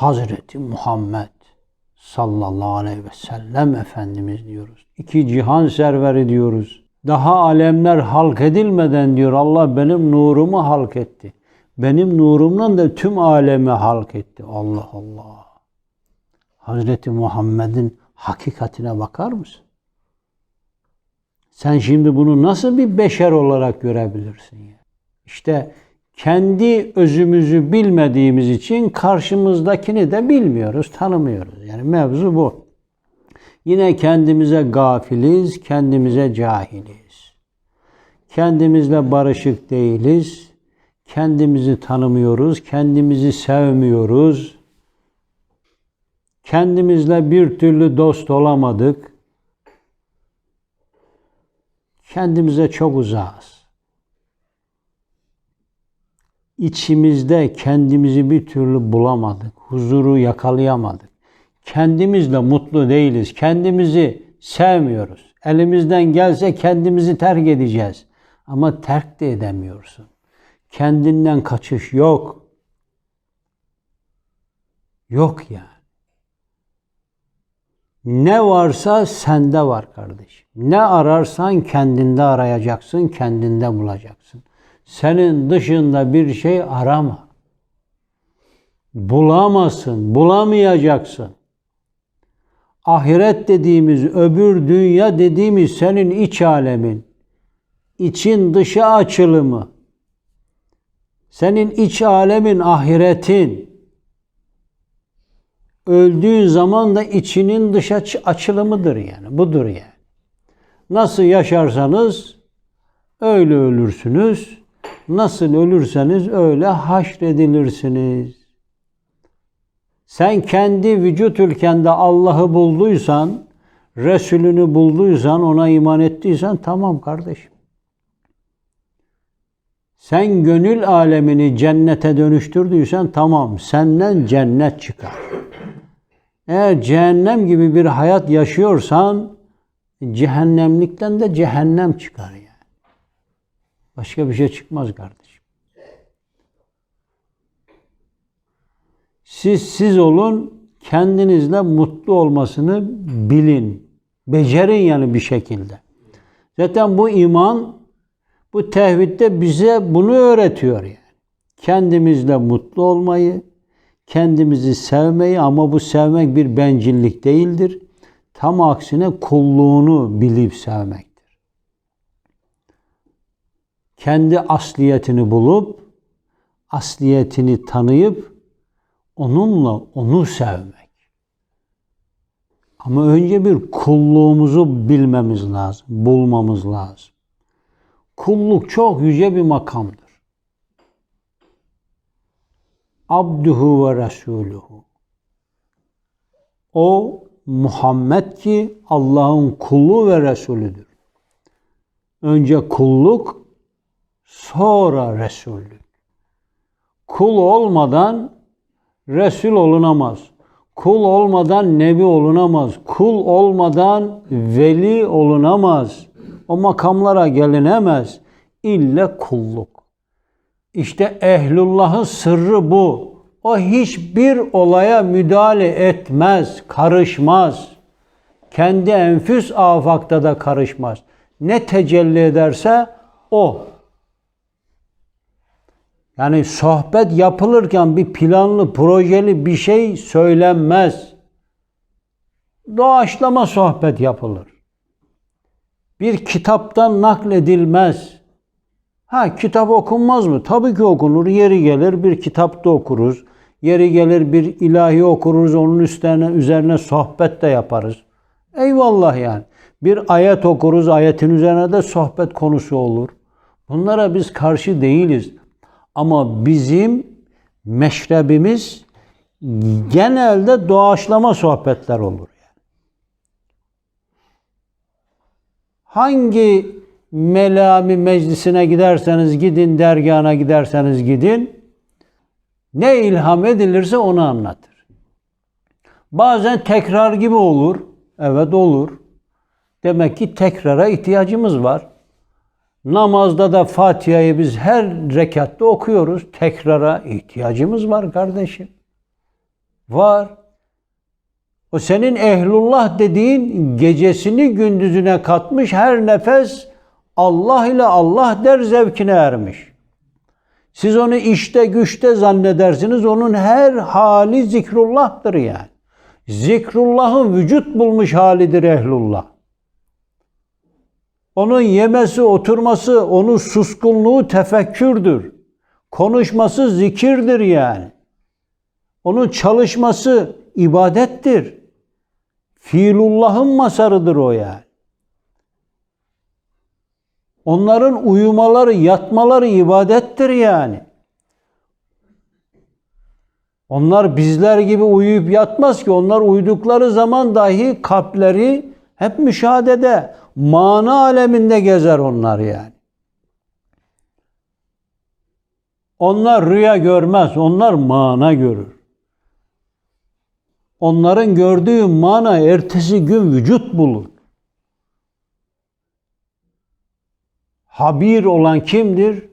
Hazreti Muhammed sallallahu aleyhi ve sellem Efendimiz diyoruz. İki cihan serveri diyoruz. Daha alemler halk edilmeden diyor Allah benim nurumu halk etti. Benim nurumdan da tüm alemi halk etti. Allah Allah. Hazreti Muhammed'in hakikatine bakar mısın? Sen şimdi bunu nasıl bir beşer olarak görebilirsin ya? İşte kendi özümüzü bilmediğimiz için karşımızdakini de bilmiyoruz, tanımıyoruz. Yani mevzu bu. Yine kendimize gafiliz, kendimize cahiliz. Kendimizle barışık değiliz. Kendimizi tanımıyoruz, kendimizi sevmiyoruz. Kendimizle bir türlü dost olamadık. Kendimize çok uzağız. İçimizde kendimizi bir türlü bulamadık. Huzuru yakalayamadık. Kendimizle mutlu değiliz. Kendimizi sevmiyoruz. Elimizden gelse kendimizi terk edeceğiz. Ama terk de edemiyorsun. Kendinden kaçış yok. Yok yani. Ne varsa sende var kardeşim. Ne ararsan kendinde arayacaksın, kendinde bulacaksın. Senin dışında bir şey arama. Bulamazsın, bulamayacaksın. Ahiret dediğimiz, öbür dünya dediğimiz senin iç alemin. için dışa açılımı. Senin iç alemin ahiretin. Öldüğün zaman da içinin dışa açılımıdır yani. Budur yani. Nasıl yaşarsanız öyle ölürsünüz. Nasıl ölürseniz öyle haşredilirsiniz. Sen kendi vücut ülkende Allah'ı bulduysan, Resulünü bulduysan, ona iman ettiysen tamam kardeşim. Sen gönül alemini cennete dönüştürdüysen tamam senden cennet çıkar. Eğer cehennem gibi bir hayat yaşıyorsan cehennemlikten de cehennem çıkar yani. Başka bir şey çıkmaz kardeşim. Siz siz olun, kendinizle mutlu olmasını bilin. Becerin yani bir şekilde. Zaten bu iman, bu tevhidde bize bunu öğretiyor yani. Kendimizle mutlu olmayı, kendimizi sevmeyi ama bu sevmek bir bencillik değildir. Tam aksine kulluğunu bilip sevmektir. Kendi asliyetini bulup, asliyetini tanıyıp, onunla onu sevmek. Ama önce bir kulluğumuzu bilmemiz lazım, bulmamız lazım. Kulluk çok yüce bir makamdır. Abduhu ve Resuluhu. O Muhammed ki Allah'ın kulu ve Resulüdür. Önce kulluk, sonra Resullük. Kul olmadan Resul olunamaz. Kul olmadan Nebi olunamaz. Kul olmadan veli olunamaz. O makamlara gelinemez. İlle kulluk. İşte ehlullahın sırrı bu. O hiçbir olaya müdahale etmez, karışmaz. Kendi enfüs afakta da karışmaz. Ne tecelli ederse o. Yani sohbet yapılırken bir planlı, projeli bir şey söylenmez. Doğaçlama sohbet yapılır. Bir kitaptan nakledilmez. Ha kitap okunmaz mı? Tabii ki okunur. Yeri gelir bir kitapta okuruz. Yeri gelir bir ilahi okuruz. Onun üstüne üzerine sohbet de yaparız. Eyvallah yani. Bir ayet okuruz. Ayetin üzerine de sohbet konusu olur. Bunlara biz karşı değiliz. Ama bizim meşrebimiz genelde doğaçlama sohbetler olur. Yani. Hangi melami meclisine giderseniz gidin, dergahına giderseniz gidin, ne ilham edilirse onu anlatır. Bazen tekrar gibi olur. Evet olur. Demek ki tekrara ihtiyacımız var. Namazda da Fatiha'yı biz her rekatta okuyoruz. Tekrara ihtiyacımız var kardeşim. Var. O senin ehlullah dediğin gecesini gündüzüne katmış her nefes Allah ile Allah der zevkine ermiş. Siz onu işte güçte zannedersiniz. Onun her hali zikrullah'tır yani. Zikrullah'ın vücut bulmuş halidir ehlullah. Onun yemesi, oturması, onun suskunluğu tefekkürdür. Konuşması zikirdir yani. Onun çalışması ibadettir. Fiilullah'ın masarıdır o yani. Onların uyumaları, yatmaları ibadettir yani. Onlar bizler gibi uyuyup yatmaz ki. Onlar uyudukları zaman dahi kalpleri hep müşahedede, mana aleminde gezer onlar yani. Onlar rüya görmez, onlar mana görür. Onların gördüğü mana ertesi gün vücut bulur. Habir olan kimdir?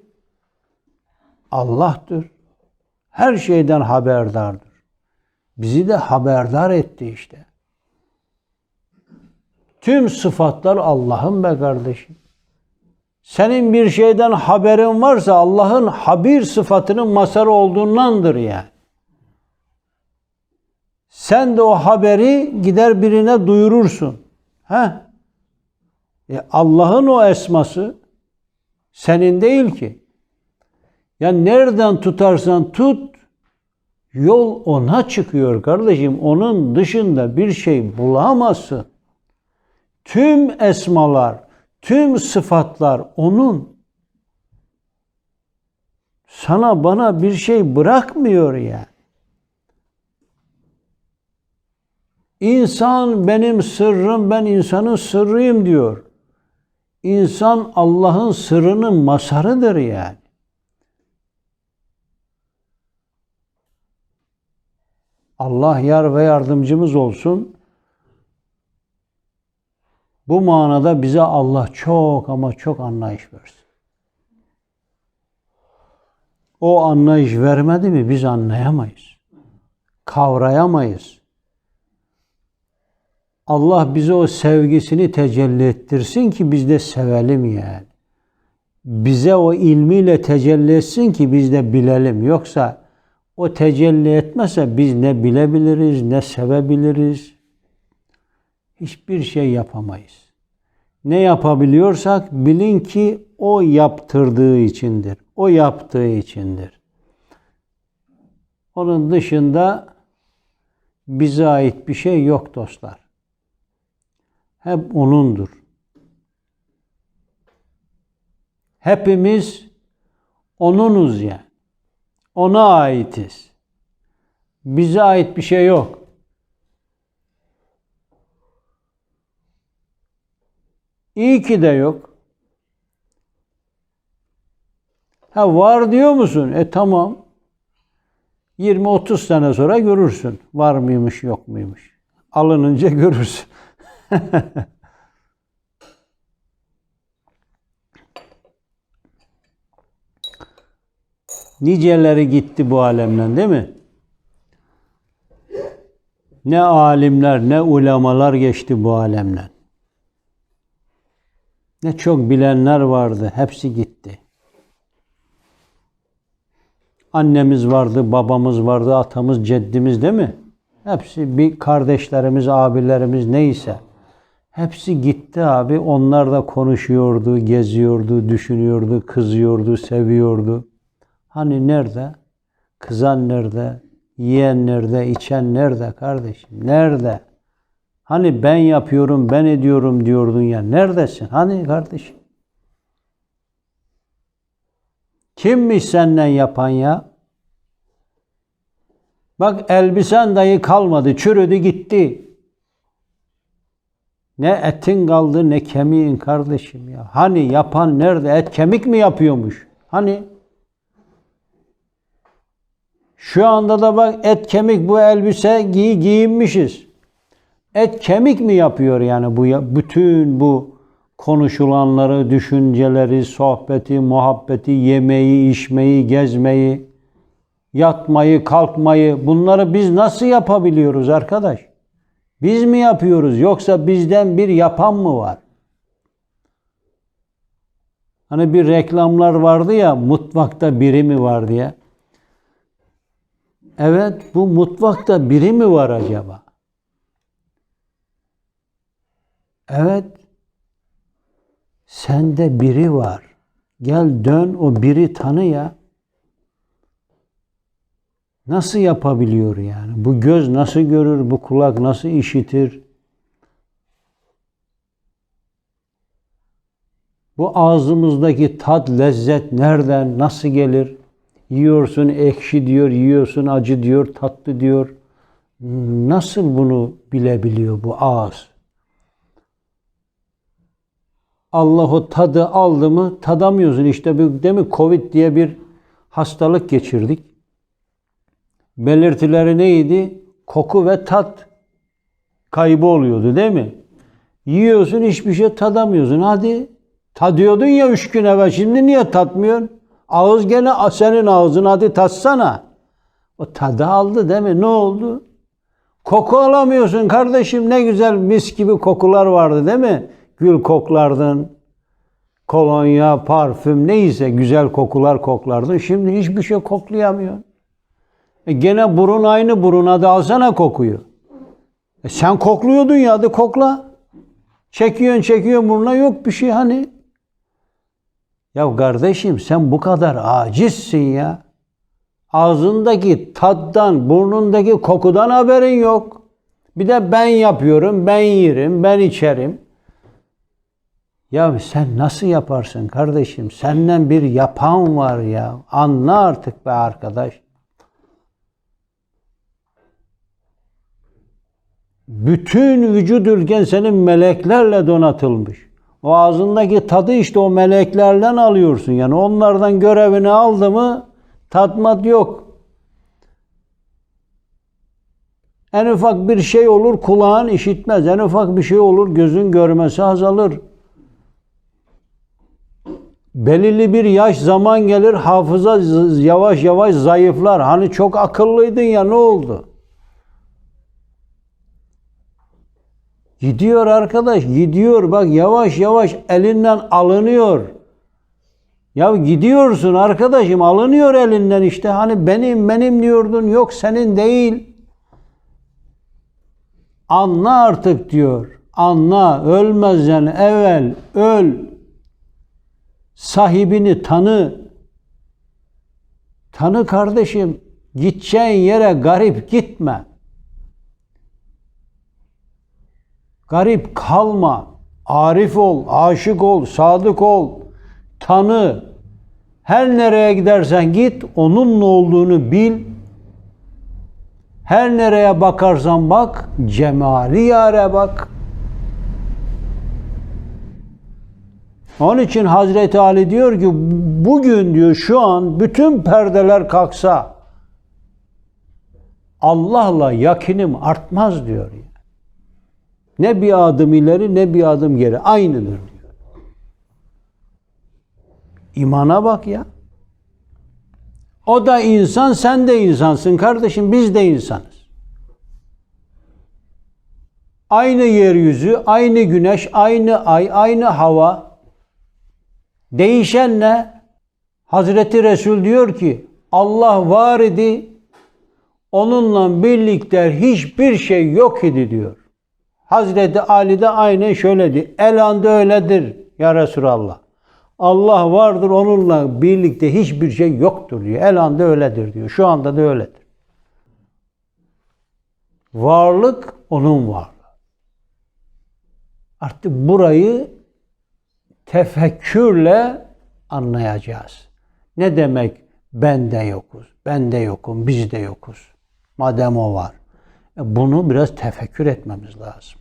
Allah'tır. Her şeyden haberdardır. Bizi de haberdar etti işte. Tüm sıfatlar Allah'ın be kardeşim. Senin bir şeyden haberin varsa Allah'ın habir sıfatının masarı olduğundandır yani. Sen de o haberi gider birine duyurursun. He? E Allah'ın o esması senin değil ki. Ya nereden tutarsan tut, yol ona çıkıyor kardeşim. Onun dışında bir şey bulamazsın. Tüm esmalar, tüm sıfatlar onun. Sana bana bir şey bırakmıyor yani. İnsan benim sırrım, ben insanın sırrıyım diyor. İnsan Allah'ın sırrının masarıdır yani. Allah yar ve yardımcımız olsun. Bu manada bize Allah çok ama çok anlayış versin. O anlayış vermedi mi biz anlayamayız. Kavrayamayız. Allah bize o sevgisini tecelli ettirsin ki biz de sevelim yani. Bize o ilmiyle tecelli etsin ki biz de bilelim. Yoksa o tecelli etmese biz ne bilebiliriz, ne sevebiliriz. Hiçbir şey yapamayız. Ne yapabiliyorsak bilin ki o yaptırdığı içindir. O yaptığı içindir. Onun dışında bize ait bir şey yok dostlar. Hep O'nundur. Hepimiz O'nunuz yani. Ona aitiz. Bize ait bir şey yok. İyi ki de yok. Ha var diyor musun? E tamam. 20-30 sene sonra görürsün. Var mıymış yok muymuş. Alınınca görürsün. Niceleri gitti bu alemden değil mi? Ne alimler ne ulemalar geçti bu alemden. Ne çok bilenler vardı. Hepsi gitti. Annemiz vardı, babamız vardı, atamız, ceddimiz değil mi? Hepsi bir kardeşlerimiz, abilerimiz neyse. Hepsi gitti abi. Onlar da konuşuyordu, geziyordu, düşünüyordu, kızıyordu, seviyordu. Hani nerede? Kızan nerede? Yiyen nerede? İçen nerede kardeşim? Nerede? Hani ben yapıyorum, ben ediyorum diyordun ya. Neredesin? Hani kardeşim? Kimmiş senden yapan ya? Bak elbisen dahi kalmadı, çürüdü gitti. Ne etin kaldı ne kemiğin kardeşim ya. Hani yapan nerede? Et kemik mi yapıyormuş? Hani? Şu anda da bak et kemik bu elbise giy giyinmişiz. Et kemik mi yapıyor yani bu bütün bu konuşulanları, düşünceleri, sohbeti, muhabbeti, yemeği, içmeyi, gezmeyi yatmayı, kalkmayı bunları biz nasıl yapabiliyoruz arkadaş? Biz mi yapıyoruz yoksa bizden bir yapan mı var? Hani bir reklamlar vardı ya mutfakta biri mi var diye. Evet bu mutfakta biri mi var acaba? Evet. Sende biri var. Gel dön o biri tanı ya. Nasıl yapabiliyor yani? Bu göz nasıl görür? Bu kulak nasıl işitir? Bu ağzımızdaki tat, lezzet nereden, nasıl gelir? Yiyorsun ekşi diyor, yiyorsun acı diyor, tatlı diyor. Nasıl bunu bilebiliyor bu ağız? Allah o tadı aldı mı tadamıyorsun. İşte bu değil mi Covid diye bir hastalık geçirdik. Belirtileri neydi? Koku ve tat kaybı oluyordu değil mi? Yiyorsun hiçbir şey tadamıyorsun. Hadi tadıyordun ya üç gün evvel şimdi niye tatmıyorsun? Ağız gene senin ağzın hadi tatsana. O tadı aldı değil mi? Ne oldu? Koku alamıyorsun kardeşim ne güzel mis gibi kokular vardı değil mi? Gül koklardın, kolonya, parfüm neyse güzel kokular koklardın. Şimdi hiçbir şey koklayamıyorsun. E gene burun aynı burun hadi alsana kokuyu. E sen kokluyordun ya hadi kokla. Çekiyorsun çekiyorsun burnuna yok bir şey hani. Ya kardeşim sen bu kadar acizsin ya. Ağzındaki tattan, burnundaki kokudan haberin yok. Bir de ben yapıyorum, ben yerim, ben içerim. Ya sen nasıl yaparsın kardeşim? Senden bir yapan var ya. Anla artık be arkadaş. Bütün vücut ülken senin meleklerle donatılmış. O ağzındaki tadı işte o meleklerden alıyorsun. Yani onlardan görevini aldı mı tatmat yok. En ufak bir şey olur kulağın işitmez. En ufak bir şey olur gözün görmesi azalır. Belirli bir yaş zaman gelir hafıza yavaş yavaş zayıflar. Hani çok akıllıydın ya ne oldu? Gidiyor arkadaş, gidiyor. Bak yavaş yavaş elinden alınıyor. Ya gidiyorsun arkadaşım, alınıyor elinden işte. Hani benim, benim diyordun. Yok senin değil. Anla artık diyor. Anla, ölmezden evvel öl. Sahibini tanı. Tanı kardeşim. Gideceğin yere garip gitme. Garip kalma. Arif ol, aşık ol, sadık ol. Tanı. Her nereye gidersen git, onun ne olduğunu bil. Her nereye bakarsan bak, cemali yare bak. Onun için Hazreti Ali diyor ki bugün diyor şu an bütün perdeler kalksa Allah'la yakinim artmaz diyor. Ne bir adım ileri ne bir adım geri. Aynıdır diyor. İmana bak ya. O da insan, sen de insansın kardeşim. Biz de insanız. Aynı yeryüzü, aynı güneş, aynı ay, aynı hava. Değişen ne? Hazreti Resul diyor ki Allah var idi, onunla birlikte hiçbir şey yok idi diyor. Hazreti Ali de aynen şöyle diyor. El anda öyledir ya Resulallah. Allah vardır onunla birlikte hiçbir şey yoktur diyor. El anda öyledir diyor. Şu anda da öyledir. Varlık onun varlığı. Artık burayı tefekkürle anlayacağız. Ne demek ben de yokuz, ben de yokum, biz de yokuz. Madem o var. E, bunu biraz tefekkür etmemiz lazım.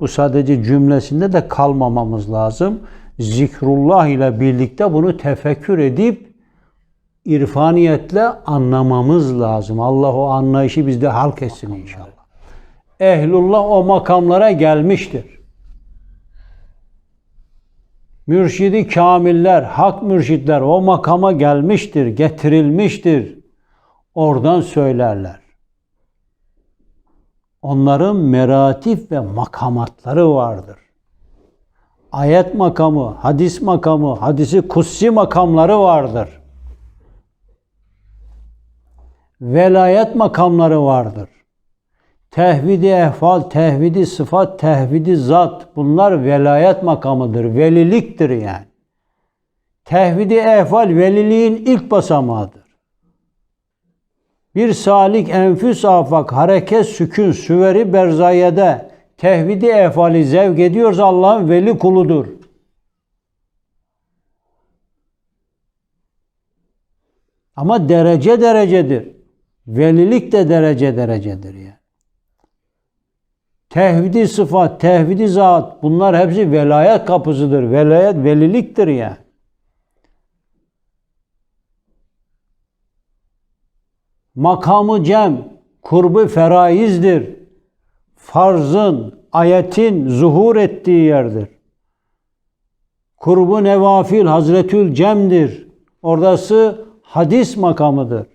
Bu sadece cümlesinde de kalmamamız lazım. Zikrullah ile birlikte bunu tefekkür edip irfaniyetle anlamamız lazım. Allah o anlayışı bizde halk etsin inşallah. Ehlullah o makamlara gelmiştir. Mürşidi kamiller, hak mürşitler o makama gelmiştir, getirilmiştir. Oradan söylerler. Onların meratif ve makamatları vardır. Ayet makamı, hadis makamı, hadisi kutsi makamları vardır. Velayet makamları vardır. Tehvidi ehval, tehvidi sıfat, tehvidi zat bunlar velayet makamıdır, veliliktir yani. Tehvidi ehval veliliğin ilk basamağıdır. Bir salik enfüs afak hareket sükun süveri berzayede tehvidi ehvali zevk ediyorsa Allah'ın veli kuludur. Ama derece derecedir. Velilik de derece derecedir yani. Tehvidi sıfat, tehvidi zat bunlar hepsi velayet kapısıdır. Velayet veliliktir yani. Makamı cem, kurbu feraizdir. Farzın, ayetin zuhur ettiği yerdir. Kurbu nevafil Hazretül Cem'dir. Oradası hadis makamıdır.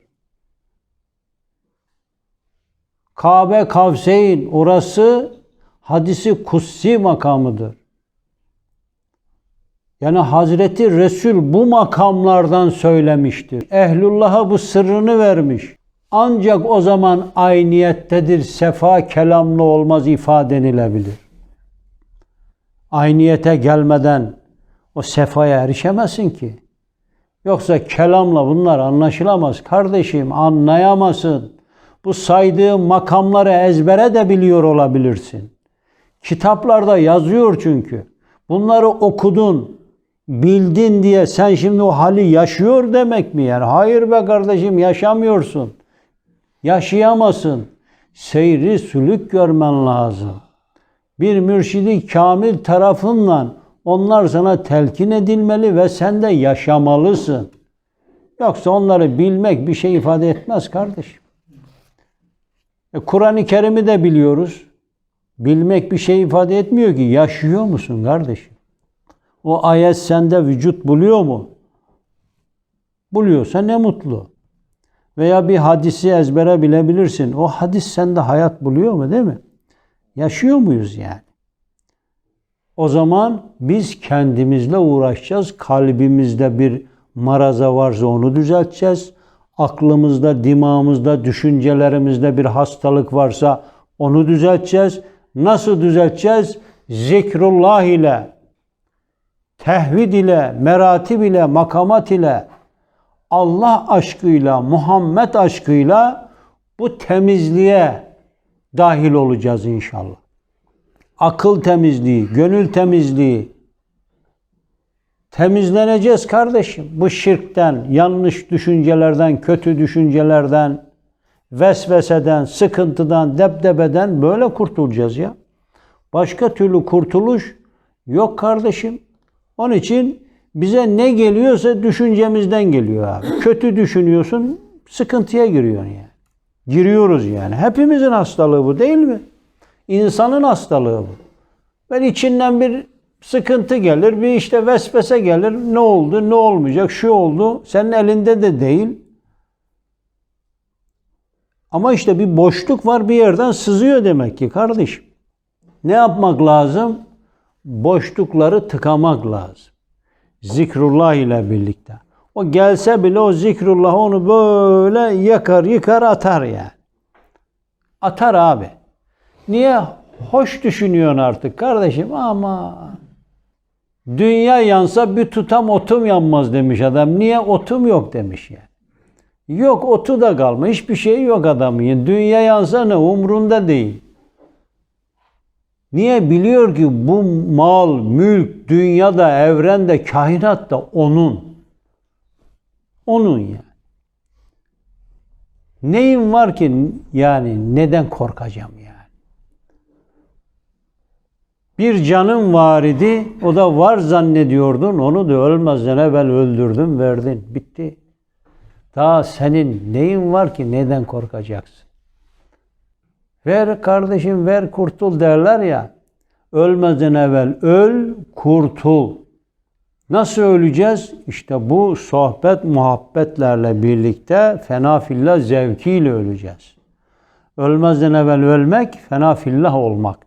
Kabe Kavseyn orası hadisi kutsi makamıdır. Yani Hazreti Resul bu makamlardan söylemiştir. Ehlullah'a bu sırrını vermiş. Ancak o zaman ayniyettedir, sefa kelamlı olmaz ifade edilebilir. Ayniyete gelmeden o sefaya erişemezsin ki. Yoksa kelamla bunlar anlaşılamaz. Kardeşim anlayamazsın. Bu saydığım makamları ezbere de biliyor olabilirsin. Kitaplarda yazıyor çünkü. Bunları okudun, bildin diye sen şimdi o hali yaşıyor demek mi yani? Hayır be kardeşim yaşamıyorsun. Yaşayamazsın. Seyri sülük görmen lazım. Bir mürşidi kamil tarafından onlar sana telkin edilmeli ve sen de yaşamalısın. Yoksa onları bilmek bir şey ifade etmez kardeşim. E, Kur'an-ı Kerim'i de biliyoruz. Bilmek bir şey ifade etmiyor ki. Yaşıyor musun kardeşim? O ayet sende vücut buluyor mu? Buluyorsa ne mutlu. Veya bir hadisi ezbere bilebilirsin. O hadis sende hayat buluyor mu değil mi? Yaşıyor muyuz yani? O zaman biz kendimizle uğraşacağız. Kalbimizde bir maraza varsa onu düzelteceğiz. Aklımızda, dimağımızda, düşüncelerimizde bir hastalık varsa onu düzelteceğiz. Nasıl düzelteceğiz? Zikrullah ile, tehvid ile, meratib ile, makamat ile, Allah aşkıyla, Muhammed aşkıyla bu temizliğe dahil olacağız inşallah. Akıl temizliği, gönül temizliği. Temizleneceğiz kardeşim. Bu şirkten, yanlış düşüncelerden, kötü düşüncelerden, vesveseden, sıkıntıdan, debdebeden böyle kurtulacağız ya. Başka türlü kurtuluş yok kardeşim. Onun için bize ne geliyorsa düşüncemizden geliyor abi. Kötü düşünüyorsun, sıkıntıya giriyorsun yani. Giriyoruz yani. Hepimizin hastalığı bu değil mi? İnsanın hastalığı bu. Ben içinden bir sıkıntı gelir, bir işte vesvese gelir. Ne oldu, ne olmayacak, şu oldu. Senin elinde de değil. Ama işte bir boşluk var bir yerden sızıyor demek ki kardeşim. Ne yapmak lazım? Boşlukları tıkamak lazım. Zikrullah ile birlikte. O gelse bile o zikrullah onu böyle yakar yıkar atar yani. Atar abi. Niye? Hoş düşünüyorsun artık kardeşim ama dünya yansa bir tutam otum yanmaz demiş adam. Niye? Otum yok demiş yani. Yok otu da kalma. Hiçbir şey yok adamın. Dünya yansa ne? Umrunda değil. Niye? Biliyor ki bu mal, mülk, dünyada, evrende, kainatta onun. Onun yani. Neyim var ki yani neden korkacağım yani? Bir canın var idi, o da var zannediyordun, onu da ölmezden evvel öldürdün, verdin. Bitti. Daha senin neyin var ki neden korkacaksın? Ver kardeşim ver kurtul derler ya. Ölmezden evvel öl kurtul. Nasıl öleceğiz? İşte bu sohbet muhabbetlerle birlikte fena fillah zevkiyle öleceğiz. Ölmezden evvel ölmek fena fillah olmak.